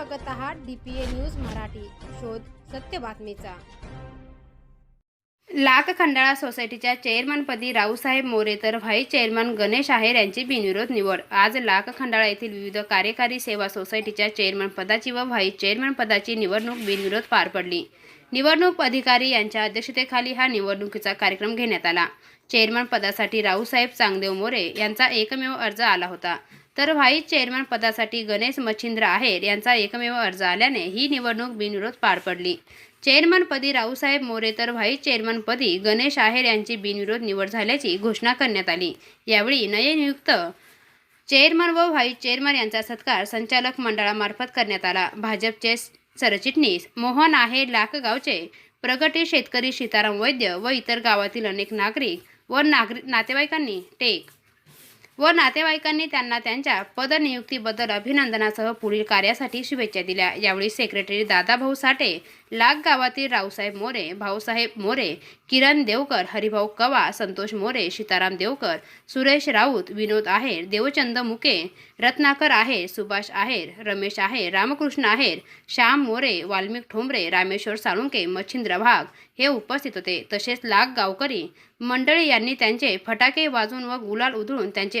बघत आहात DPA news Marathi. शोध सत्य बातमीचा. लाख खंडाळा सोसायटीच्या चेअरमनपदी रावसाहेब मोरे तर व्हाईस चेअरमन गणेश आहेर यांची बिनविरोध निवड. आज लाख खंडाळा येथील विविध कार्यकारी सेवा सोसायटीच्या चेअरमन पदाची व व्हाईस चेअरमन पदाची निवडणूक बिनविरोध पार पडली. निवडणूक अधिकारी यांच्या अध्यक्षतेखाली हा निवडणुकीचा कार्यक्रम घेण्यात आला. चेअरमन पदासाठी रावसाहेब चांगदेव मोरे यांचा एकमेव अर्ज आला होता. तर व्हाईस चेअरमन पदासाठी गणेश मच्छिंद्र आहेर यांचा एकमेव अर्ज आल्याने ही निवडणूक बिनविरोध पार पडली. चेअरमनपदी रावसाहेब मोरे तर व्हाईस चेअरमनपदी गणेश आहेर यांची बिनविरोध निवड झाल्याची घोषणा करण्यात आली. यावेळी नयनियुक्त चेअरमन व व्हाईस चेअरमन यांचा सत्कार संचालक मंडळामार्फत करण्यात आला. भाजपचे सरचिटणीस मोहन आहेर लाखगावचे प्रगती शेतकरी सीताराम वैद्य व इतर गावातील अनेक नागरिक व नागरिक नातेवाईकांनी टेक व नातेवाईकांनी त्यांना त्यांच्या पदनियुक्तीबद्दल अभिनंदनासह पुढील कार्यासाठी शुभेच्छा दिल्या. यावेळी सेक्रेटरी दादाभाऊ साठे लाग गावातील रावसाहेब मोरे भाऊसाहेब मोरे किरण देवकर हरिभाऊ कवा संतोष मोरे सीताराम देवकर सुरेश राऊत विनोद आहेर देवचंद मुके रत्नाकर आहेर सुभाष आहेर रमेश आहेर रामकृष्ण आहेर श्याम मोरे वाल्मिक ठोंबरे रामेश्वर साळुंके मच्छिंद्र भाग हे उपस्थित होते. तसेच लाख गावकरी मंडळी यांनी त्यांचे फटाके वाजून व गुलाल उधळून त्यांचे